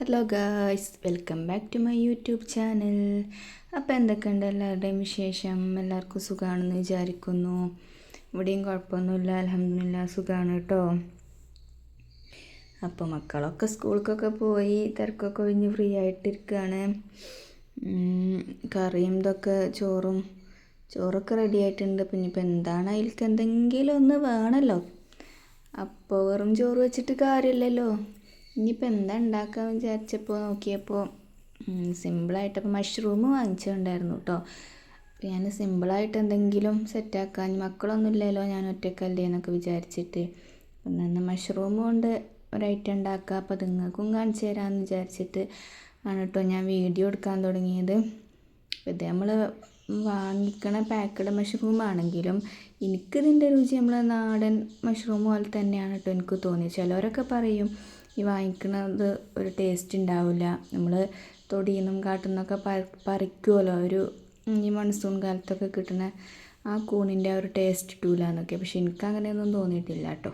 Hello guys welcome back to my YouTube channel അപ്പോൾ എന്തൊക്കെയുണ്ട് എല്ലാവരുടെയും വിശേഷം? എല്ലാവർക്കും സുഖമാണെന്ന് വിചാരിക്കുന്നു. ഇവിടെയും കുഴപ്പമൊന്നുമില്ല. അലഹമില്ല സുഖമാണ് കേട്ടോ. അപ്പോൾ മക്കളൊക്കെ സ്കൂൾക്കൊക്കെ പോയി തിരക്കൊക്കെ ഒഴിഞ്ഞ് ഫ്രീ ആയിട്ടിരിക്കുകയാണ് കറിയും ഇതൊക്കെ ചോറും ചോറൊക്കെ റെഡി ആയിട്ടുണ്ട്. പിന്നെ ഇപ്പം എന്താണ് അതിൽക്ക് എന്തെങ്കിലും ഒന്ന് വേണമല്ലോ അപ്പോൾ വെറും ചോറ് വെച്ചിട്ട് കാര്യമില്ലല്ലോ. ഇനിയിപ്പോൾ എന്താ ഉണ്ടാക്കാമെന്ന് വിചാരിച്ചപ്പോൾ നോക്കിയപ്പോൾ സിമ്പിളായിട്ടപ്പോൾ മഷ്റൂം വാങ്ങിച്ചിട്ടുണ്ടായിരുന്നു കേട്ടോ അപ്പോൾ ഞാൻ സിമ്പിളായിട്ട് എന്തെങ്കിലും സെറ്റാക്കാൻ മക്കളൊന്നും ഇല്ലല്ലോ ഞാൻ ഒറ്റക്കല്ലേ എന്നൊക്കെ വിചാരിച്ചിട്ട്. അപ്പം മഷ്റൂം കൊണ്ട് ഒരു ഐറ്റം ഉണ്ടാക്കുക അപ്പോൾ നിങ്ങൾക്കും കാണിച്ചു തരാമെന്ന് വിചാരിച്ചിട്ട് ആണ് കേട്ടോ ഞാൻ വീഡിയോ എടുക്കാൻ തുടങ്ങിയത്. ഇത് നമ്മൾ വാങ്ങിക്കണ പാക്കഡ് മഷ്റൂം ആണെങ്കിലും എനിക്കിതിന്റെ രുചി നമ്മൾ നാടൻ മഷ്റൂം പോലെ തന്നെയാണ് കേട്ടോ എനിക്ക് തോന്നിയത്. ചിലവരൊക്കെ പറയും ഈ വാങ്ങിക്കുന്നത് ഒരു ടേസ്റ്റ് ഉണ്ടാവില്ല നമ്മൾ തൊടിയിൽ നിന്നും കാട്ടിൽ നിന്നൊക്കെ പറിക്കുമല്ലോ ഒരു ഈ മൺസൂൺ കാലത്തൊക്കെ കിട്ടുന്ന ആ കൂണിന്റെ ആ ഒരു ടേസ്റ്റ് കിട്ടൂല എന്നൊക്കെ പക്ഷെ എനിക്ക് അങ്ങനെയൊന്നും തോന്നിയിട്ടില്ല കേട്ടോ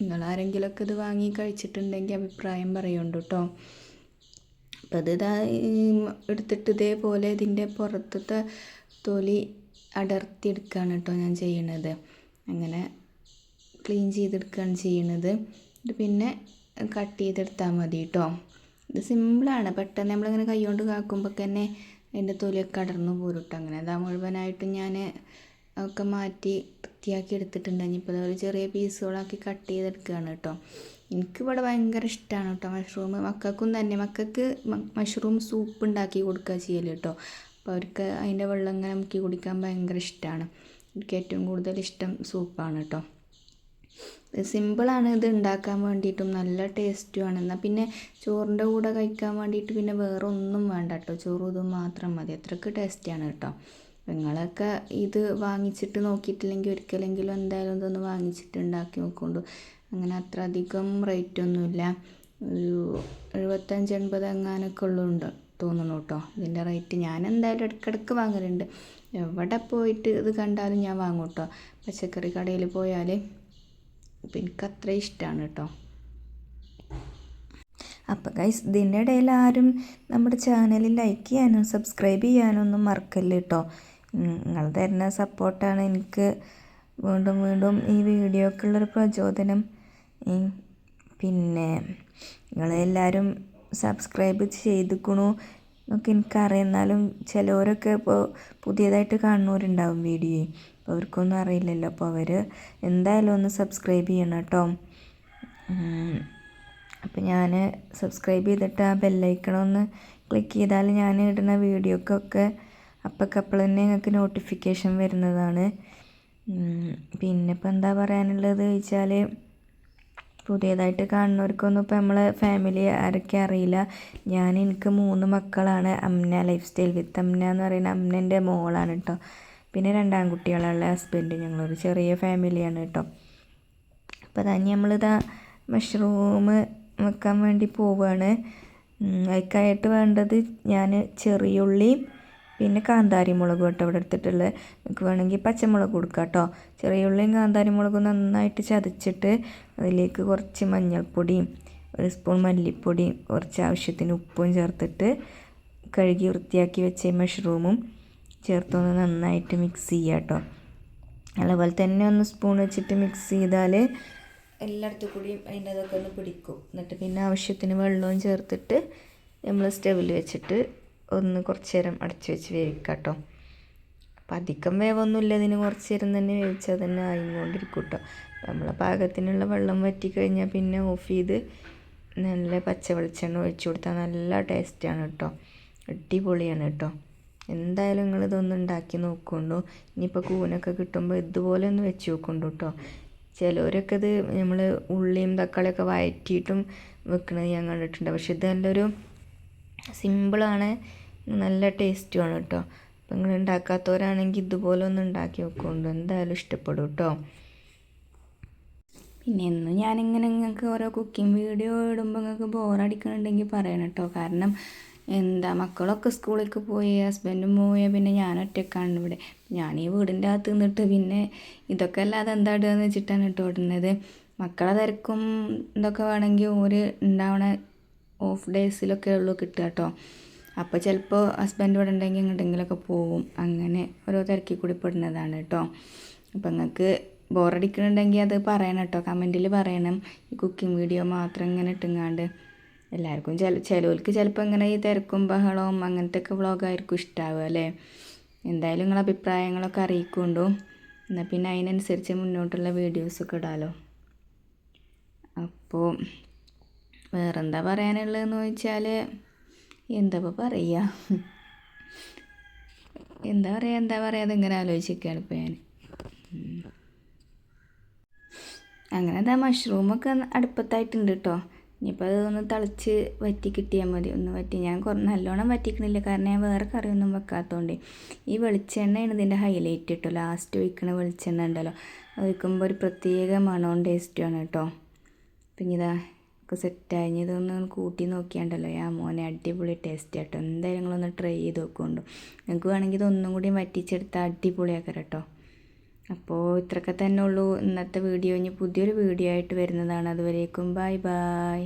നിങ്ങൾ ആരെങ്കിലുമൊക്കെ ഇത് വാങ്ങി കഴിച്ചിട്ടുണ്ടെങ്കിൽ അഭിപ്രായം പറയുന്നുണ്ട് കേട്ടോ അപ്പം അത് ഇതാ എടുത്തിട്ട് ഇതേപോലെ ഇതിന്റെ പുറത്തത്തെ തൊലി അടർത്തി എടുക്കുകയാണ് കേട്ടോ ഞാൻ ചെയ്യണത്. അങ്ങനെ ക്ലീൻ ചെയ്തെടുക്കുകയാണ് ചെയ്യണത്. പിന്നെ കട്ട് ചെയ്തെടുത്താൽ മതി കേട്ടോ ഇത് സിമ്പിളാണ് പെട്ടെന്ന് നമ്മളിങ്ങനെ കൈ കൊണ്ട് കാക്കുമ്പോൾ തന്നെ അതിന്റെ തൊലിയൊക്കെ അടർന്നു പോരും കേട്ടോ അങ്ങനെ. അതാ മുഴുവനായിട്ട് ഞാൻ ഒക്കെ മാറ്റി വൃത്തിയാക്കി എടുത്തിട്ടുണ്ട്. ഇനിയിപ്പോൾ ഒരു ചെറിയ പീസുകളാക്കി കട്ട് ചെയ്തെടുക്കുകയാണ് കേട്ടോ എനിക്കിവിടെ ഭയങ്കര ഇഷ്ടമാണ് കേട്ടോ മഷ്റൂം മക്കൾക്കും തന്നെ. മക്കൾക്ക് മഷ്റൂം സൂപ്പ് ഉണ്ടാക്കി കൊടുക്കുക ചെയ്യൽ കേട്ടോ അപ്പോൾ അവർക്ക് അതിന്റെ വെള്ളം ഇങ്ങനെ മുക്കി കുടിക്കാൻ ഭയങ്കര ഇഷ്ടമാണ് എനിക്ക് ഏറ്റവും കൂടുതൽ ഇഷ്ടം സൂപ്പാണ് കേട്ടോ സിമ്പിളാണ് ഇത് ഉണ്ടാക്കാൻ വേണ്ടിയിട്ടും നല്ല ടേസ്റ്റുമാണ് എന്നാൽ പിന്നെ ചോറിന്റെ കൂടെ കഴിക്കാൻ വേണ്ടിയിട്ട് പിന്നെ വേറെ ഒന്നും വേണ്ട കേട്ടോ. ചോറും ഇതും മാത്രം മതി. അത്രയ്ക്ക് ടേസ്റ്റിയാണ് കേട്ടോ. നിങ്ങളൊക്കെ ഇത് വാങ്ങിച്ചിട്ട് നോക്കിയിട്ടില്ലെങ്കിൽ ഒരിക്കലെങ്കിലും എന്തായാലും ഇതൊന്ന് വാങ്ങിച്ചിട്ട് ഉണ്ടാക്കി നോക്കൊണ്ടു. അങ്ങനെ അത്ര അധികം റേറ്റ് ഒന്നുമില്ല ഒരു എഴുപത്തഞ്ച് എൺപത് എങ്ങാനൊക്കെ ഉള്ളുണ്ട് തോന്നുന്നു കേട്ടോ. ഇതിന്റെ റേറ്റ് ഞാൻ എന്തായാലും ഇടയ്ക്കിടയ്ക്ക് വാങ്ങലുണ്ട്. എവിടെ പോയിട്ട് ഇത് കണ്ടാലും ഞാൻ വാങ്ങും കേട്ടോ. പച്ചക്കറി കടയിൽ പോയാൽ അപ്പം എനിക്ക് അത്ര ഇഷ്ടമാണ് കേട്ടോ. അപ്പോൾ ഗൈസ് ഇതിന്റെ ഇടയിൽ ആരും നമ്മുടെ ചാനൽ ലൈക്ക് ചെയ്യാനും സബ്സ്ക്രൈബ് ചെയ്യാനും ഒന്നും മറക്കല്ല കേട്ടോ നിങ്ങൾ തരുന്ന സപ്പോർട്ടാണ് എനിക്ക് വീണ്ടും വീണ്ടും ഈ വീഡിയോക്കുള്ളൊരു പ്രചോദനം. പിന്നെ നിങ്ങളെല്ലാവരും സബ്സ്ക്രൈബ് ചെയ്തിക്കണു. എന്നൊക്കെ എനിക്കറിയാം. എന്നാലും ചിലവരൊക്കെ ഇപ്പോൾ പുതിയതായിട്ട് കാണുന്നവരുണ്ടാവും വീഡിയോ അപ്പോൾ അവർക്കൊന്നും അറിയില്ലല്ലോ. അപ്പോൾ അവർ എന്തായാലും ഒന്ന് സബ്സ്ക്രൈബ് ചെയ്യണം കേട്ടോ. അപ്പോൾ ഞാൻ സബ്സ്ക്രൈബ് ചെയ്തിട്ട് ആ ബെല്ലൈക്കണമെന്ന് ക്ലിക്ക് ചെയ്താൽ ഞാൻ ഇടുന്ന വീഡിയോക്കൊക്കെ അപ്പോഴപ്പോൾ തന്നെ നിങ്ങൾക്ക് നോട്ടിഫിക്കേഷൻ വരുന്നതാണ്. പിന്നെ ഇപ്പോൾ എന്താ പറയാനുള്ളത് ചോദിച്ചാൽ പുതിയതായിട്ട് കാണുന്നവർക്കൊന്നും ഇപ്പോൾ നമ്മളെ ഫാമിലി ആരൊക്കെ അറിയില്ല. ഞാൻ എനിക്ക് മൂന്ന് മക്കളാണ്. Amna lifestyle with Amna എന്ന് പറയുന്ന അമ്നന്റെ മോളാണ് കേട്ടോ. പിന്നെ രണ്ട് ആൺകുട്ടികളുള്ള ഹസ്ബൻഡ് ഞങ്ങളൊരു ചെറിയ ഫാമിലിയാണ് കേട്ടോ അപ്പോൾ തന്നെ നമ്മളിതാ മഷ്റൂം വെക്കാൻ വേണ്ടി പോവുകയാണ് അതിക്കായിട്ട് വേണ്ടത് ഞാൻ ചെറിയുള്ളിയും പിന്നെ കാന്താരി മുളകും കേട്ടോ ഇവിടെ എടുത്തിട്ടുള്ളത് നമുക്ക് വേണമെങ്കിൽ പച്ചമുളക് കൊടുക്കാം കേട്ടോ ചെറിയ ഉള്ളിയും കാന്താരി മുളകും നന്നായിട്ട് ചതച്ചിട്ട് അതിലേക്ക് കുറച്ച് മഞ്ഞൾപ്പൊടിയും ഒരു സ്പൂൺ മല്ലിപ്പൊടിയും കുറച്ച് ആവശ്യത്തിന് ഉപ്പും ചേർത്തിട്ട് കഴുകി വൃത്തിയാക്കി വെച്ച മഷ്റൂമും ചേർത്തൊന്ന് നന്നായിട്ട് മിക്സ് ചെയ്യുക കേട്ടോ അതുപോലെ തന്നെ ഒന്ന് സ്പൂൺ വെച്ചിട്ട് മിക്സ് ചെയ്താൽ എല്ലായിടത്തും കൂടിയും അതിന്റെ അതൊക്കെ ഒന്ന് പിടിക്കും. എന്നിട്ട് പിന്നെ ആവശ്യത്തിന് വെള്ളവും ചേർത്തിട്ട് നമ്മൾ സ്റ്റവിൽ വെച്ചിട്ട് ഒന്ന് കുറച്ച് നേരം അടച്ചു വെച്ച് വേവിക്കാം കേട്ടോ അപ്പം അധികം വേവൊന്നുമില്ല. ഇതിന് കുറച്ച് നേരം തന്നെ വേവിച്ചാൽ തന്നെ ആയിക്കൊണ്ടിരിക്കും കേട്ടോ നമ്മളെ പാകത്തിനുള്ള വെള്ളം വറ്റി കഴിഞ്ഞാൽ പിന്നെ ഓഫ് ചെയ്ത് നല്ല പച്ച വെളിച്ചെണ്ണ ഒഴിച്ചു കൊടുത്താൽ നല്ല ടേസ്റ്റാണ് കേട്ടോ അടിപൊളിയാണ് കേട്ടോ എന്തായാലും നിങ്ങൾ ഇതൊന്ന് ഉണ്ടാക്കി നോക്കൊണ്ടു ഇനിയിപ്പോൾ കൂനൊക്കെ കിട്ടുമ്പോൾ ഇതുപോലെ ഒന്ന് വെച്ച് നോക്കൊണ്ടു കേട്ടോ ചിലവരൊക്കെ ഇത് നമ്മൾ ഉള്ളിയും തക്കാളിയൊക്കെ വഴറ്റിയിട്ടും വെക്കണത് ഞാൻ കണ്ടിട്ടുണ്ട്. പക്ഷെ ഇത് നല്ലൊരു സിമ്പിളാണ്. നല്ല ടേസ്റ്റുമാണ് കേട്ടോ അപ്പം നിങ്ങൾ ഉണ്ടാക്കാത്തവരാണെങ്കിൽ ഇതുപോലെ ഒന്ന് ഉണ്ടാക്കി നോക്കുന്നുണ്ട് എന്തായാലും ഇഷ്ടപ്പെടും കേട്ടോ പിന്നെ എന്നും ഞാനിങ്ങനെ നിങ്ങൾക്ക് ഓരോ കുക്കിംഗ് വീഡിയോ ഇടുമ്പോൾ നിങ്ങൾക്ക് ബോറടിക്കണുണ്ടെങ്കിൽ പറയണം കേട്ടോ കാരണം എന്താ മക്കളൊക്കെ സ്കൂളിലേക്ക് പോയി ഹസ്ബൻഡും പോയ പിന്നെ ഞാൻ ഒറ്റക്കാണ് ഇവിടെ. ഞാൻ ഈ വീടിന്റെ അകത്ത് നിന്നിട്ട് പിന്നെ ഇതൊക്കെ അല്ലാതെ എന്താ എന്ന് വെച്ചിട്ടാണ് ഇട്ട് ഓടുന്നത് മക്കളെ തിരക്കും ഇതൊക്കെ വേണമെങ്കിൽ ഓര് ഉണ്ടാവണ ഓഫ് ഡേയ്സിലൊക്കെ ഉള്ളൂ കിട്ടുക കേട്ടോ. അപ്പോൾ ചിലപ്പോൾ ഹസ്ബൻഡ് ഇവിടെ ഉണ്ടെങ്കിൽ എങ്ങോട്ടെങ്കിലുമൊക്കെ പോവും അങ്ങനെ ഓരോ തിരക്കി കൂടി പെടുന്നതാണ് കേട്ടോ. അപ്പം നിങ്ങൾക്ക് ബോറടിക്കുന്നുണ്ടെങ്കിൽ അത് പറയണം കേട്ടോ. കമന്റിൽ പറയണം. ഈ കുക്കിംഗ് വീഡിയോ മാത്രം ഇങ്ങനെ ഇട്ടുങ്ങാണ്ട്. എല്ലാവർക്കും ചില ചിലവർക്ക് ചിലപ്പോൾ ഇങ്ങനെ ഈ തിരക്കും ബഹളവും അങ്ങനത്തെ ഒക്കെ വ്ളോഗായിരിക്കും ഇഷ്ടമാവുക അല്ലേ? എന്തായാലും നിങ്ങളെ അഭിപ്രായങ്ങളൊക്കെ അറിയിക്കൊണ്ടു. എന്നാൽ പിന്നെ അതിനനുസരിച്ച് മുന്നോട്ടുള്ള വീഡിയോസൊക്കെ ഇടാമല്ലോ അപ്പോൾ വേറെന്താ പറയാനുള്ളതെന്ന് ചോദിച്ചാൽ എന്താ പറയുക എന്താ പറയുക എന്താ പറയുക അതിങ്ങനെ ആലോചിക്കുകയാണ് ഇപ്പോൾ ഞാൻ. അങ്ങനെ എന്താ മഷ്റൂമൊക്കെ അടുപ്പത്തായിട്ടുണ്ട് കേട്ടോ ഇനിയിപ്പോൾ അത് ഒന്ന് തിളച്ച് വറ്റി കിട്ടിയാൽ മതി. ഒന്ന് വറ്റി. ഞാൻ കുറ നല്ലോണം വറ്റിക്കണില്ല. കാരണം ഞാൻ വേറെ കറിയൊന്നും വെക്കാത്തതുകൊണ്ട് ഈ വെളിച്ചെണ്ണയാണ് ഇതിന്റെ ഹൈലൈറ്റ് കേട്ടോ ലാസ്റ്റ് ഒഴിക്കണ വെളിച്ചെണ്ണ ഉണ്ടല്ലോ. ഒഴിക്കുമ്പോൾ ഒരു പ്രത്യേക മണവും ടേസ്റ്റുമാണ് കേട്ടോ പിന്നെ ഇതാ ഒക്കെ സെറ്റായി ഇതൊന്ന് കൂട്ടി നോക്കിയാണ്ടല്ലോ. ആ മോനെ അടിപൊളി ടേസ്റ്റ് കേട്ടോ എന്തായാലും നിങ്ങളൊന്ന് ട്രൈ ചെയ്ത് നോക്കുന്നുണ്ടോ നിങ്ങൾക്ക് വേണമെങ്കിൽ ഇതൊന്നും കൂടി വറ്റിച്ചെടുത്താൽ അടിപൊളിയാക്കാം കേട്ടോ അപ്പോൾ ഇത്രയൊക്കെ തന്നെ ഉള്ളൂ. ഇന്നത്തെ വീഡിയോ ഇനി പുതിയൊരു വീഡിയോ ആയിട്ട് വരുന്നതാണ്. അതുവരേക്കും ബൈ ബൈ.